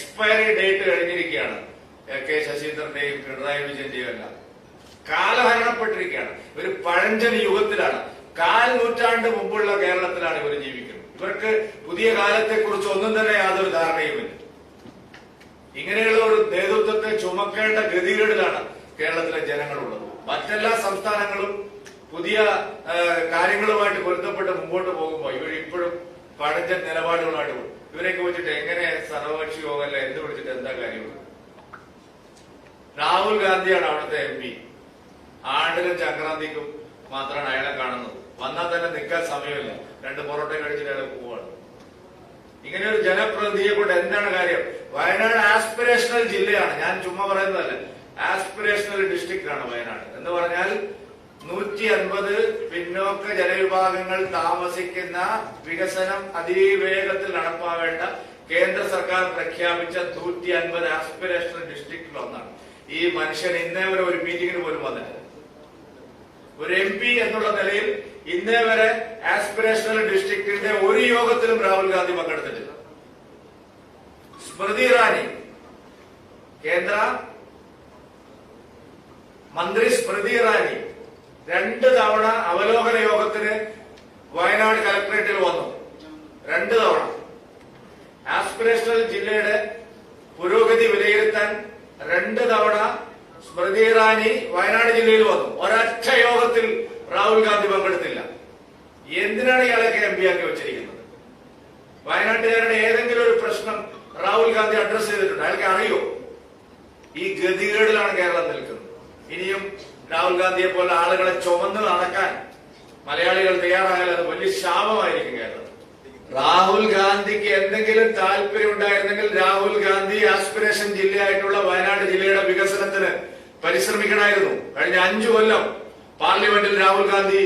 Expiry date കഴിഞ്ഞിരിക്കുകയാണ്. A K ശശീന്ദ്രന്റെയും പിണറായി വിജയന്റെയും എല്ലാം. കാലഹരണപ്പെട്ടിരിക്കുകയാണ്. ഇവർ പഴഞ്ചൻ യുഗത്തിലാണ്. കാൽ നൂറ്റാണ്ട് മുമ്പുള്ള കേരളത്തിലാണ് ഇവർ ജീവിക്കുന്നത്. ഇവർക്ക് പുതിയ കാലത്തെക്കുറിച്ച് ഒന്നും തന്നെ യാതൊരു ധാരണയുമില്ല. ഇങ്ങനെയുള്ള ഒരു നേതൃത്വത്തെ ചുമക്കേണ്ട ഗതികേടിലാണ് കേരളത്തിലെ ജനങ്ങളുള്ളത്. മറ്റെല്ലാ സംസ്ഥാനങ്ങളും പുതിയ കാര്യങ്ങളുമായിട്ട് പൊരുത്തപ്പെട്ട് മുമ്പോട്ട് പോകുമ്പോൾ ഇവർ ഇപ്പോഴും പഴഞ്ചൻ നിലപാടുകളായിട്ട് പോകും. ഇവരെയൊക്കെ വെച്ചിട്ട് എങ്ങനെ സർവകക്ഷി യോഗമല്ല എന്ത് വിളിച്ചിട്ട് എന്താ കാര്യം? രാഹുൽ ഗാന്ധിയാണ് അവിടുത്തെ എം പി. ആണ്ടിലും ചക്രാന്തിക്കും മാത്രമാണ് അയാളെ കാണുന്നത്. വന്നാൽ തന്നെ നിൽക്കാൻ സമയമില്ല. രണ്ട് പൊറോട്ട കഴിച്ചിട്ട് അയാൾ പോവാണ്. ഇങ്ങനെ ഒരു ജനപ്രതിനിധിയെ കൊണ്ട് എന്താണ് കാര്യം? വയനാട് ആസ്പിറേഷണൽ ജില്ലയാണ്. ഞാൻ ചുമ്മാ പറയുന്നതല്ല. ആസ്പിറേഷണൽ ഡിസ്ട്രിക്റ്റ് ആണ് വയനാട്. എന്ന് പറഞ്ഞാൽ നൂറ്റി അൻപത് പിന്നോക്ക ജനവിഭാഗങ്ങൾ താമസിക്കുന്ന വികസനം അതിവേഗത്തിൽ നടപ്പാവേണ്ട കേന്ദ്ര സർക്കാർ പ്രഖ്യാപിച്ച നൂറ്റി അൻപത് ആസ്പിറേഷണൽ ഡിസ്ട്രിക്റ്റിൽ ഒന്നാണ്. ഈ മനുഷ്യൻ ഇന്നേ വരെ ഒരു മീറ്റിംഗിന് പോലും വന്നിട്ട് ഒരു എം പി എന്നുള്ള നിലയിൽ ഇന്നേ വരെ ആസ്പിറേഷണൽ ഡിസ്ട്രിക്റ്റിന്റെ ഒരു യോഗത്തിലും രാഹുൽ ഗാന്ധി പങ്കെടുത്തിട്ടില്ല. സ്മൃതി ഇറാനി കേന്ദ്ര മന്ത്രി സ്മൃതി ഇറാനി രണ്ട് തവണ അവലോകന യോഗത്തിന് വയനാട് കലക്ടറേറ്റിൽ വന്നു രണ്ട് തവണ ആസ്പിറേഷണൽ ജില്ലയുടെ പുരോഗതി വിലയിരുത്താൻ രണ്ട് തവണ സ്മൃതി ഇറാനി വയനാട് ജില്ലയിൽ വന്നു. ഒരൊറ്റ യോഗത്തിൽ രാഹുൽ ഗാന്ധി പങ്കെടുത്തില്ല. എന്തിനാണ് ഇയാളൊക്കെ എം പി ആക്കി വെച്ചിരിക്കുന്നത്? വയനാട്ടുകാരുടെ ഏതെങ്കിലും ഒരു പ്രശ്നം രാഹുൽ ഗാന്ധി അഡ്രസ് ചെയ്തിട്ടുണ്ട്. അയാൾക്ക് അറിയോ? ഈ ഗതികേടിലാണ് കേരളം നിൽക്കുന്നത്. ഇനിയും രാഹുൽ ഗാന്ധിയെ പോലെ ആളുകളെ ചുമന്ന് നടക്കാൻ മലയാളികൾ തയ്യാറായാൽ അത് വലിയ ശാപമായിരിക്കും കേരളം രാഹുൽ ഗാന്ധിക്ക് എന്തെങ്കിലും താല്പര്യം ഉണ്ടായിരുന്നെങ്കിൽ രാഹുൽ ഗാന്ധി ആസ്പിറേഷൻ ജില്ലയായിട്ടുള്ള വയനാട് ജില്ലയുടെ വികസനത്തിന് പരിശ്രമിക്കണമായിരുന്നു കഴിഞ്ഞ അഞ്ചു കൊല്ലം പാർലമെന്റിൽ രാഹുൽ ഗാന്ധി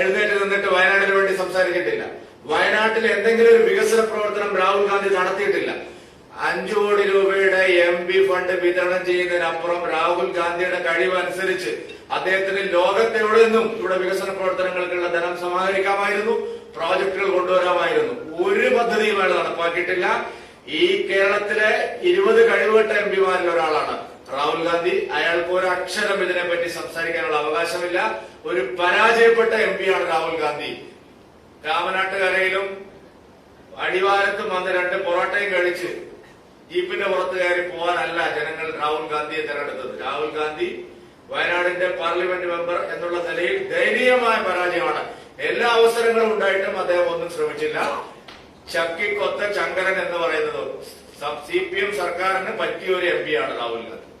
എഴുന്നേറ്റ് നിന്നിട്ട് വയനാടിന് വേണ്ടി സംസാരിച്ചിട്ടില്ല. വയനാട്ടിൽ എന്തെങ്കിലും ഒരു വികസന പ്രവർത്തനം രാഹുൽ ഗാന്ധി നടത്തിയിട്ടില്ല. അഞ്ചു കോടി രൂപയുടെ എം പി ഫണ്ട് വിതരണം ചെയ്യുന്നതിനപ്പുറം രാഹുൽ ഗാന്ധിയുടെ കഴിവനുസരിച്ച് അദ്ദേഹത്തിന് ലോകത്തെവിടെ നിന്നും ഇവിടെ വികസന പ്രവർത്തനങ്ങൾക്കുള്ള ധനം സമാഹരിക്കാമായിരുന്നു പ്രോജക്ടുകൾ കൊണ്ടുവരാമായിരുന്നു. ഒരു പദ്ധതിയും അയാൾ നടപ്പാക്കിയിട്ടില്ല. ഈ കേരളത്തിലെ ഇരുപത് കഴിവുകെട്ട എം പിമാരിൽ ഒരാളാണ്. രാഹുൽ ഗാന്ധി അയാൾക്ക് ഒരു അക്ഷരം ഇതിനെപ്പറ്റി സംസാരിക്കാനുള്ള അവകാശമില്ല. ഒരു പരാജയപ്പെട്ട എം പിയാണ് രാഹുൽ ഗാന്ധി. രാമനാട്ടുകരയിലും അടിവാരത്തും വന്ന് രണ്ട് പൊറോട്ടയും കഴിച്ച് ജീപ്പിന്റെ പുറത്ത് കയറി പോകാനല്ല ജനങ്ങൾ രാഹുൽ ഗാന്ധിയെ തെരഞ്ഞെടുത്തത്. രാഹുൽ ഗാന്ധി വയനാടിന്റെ പാർലമെന്റ് മെമ്പർ എന്നുള്ള നിലയിൽ ദയനീയമായ പരാജയമാണ്. എല്ലാ അവസരങ്ങളും ഉണ്ടായിട്ടും അദ്ദേഹം ഒന്നും ശ്രമിച്ചില്ല. ചക്കിക്കൊത്ത ചങ്കരൻ എന്ന് പറയുന്നത്. സി പി എം സർക്കാരിന് പറ്റിയ ഒരു എം പി ആണ് രാഹുൽ ഗാന്ധി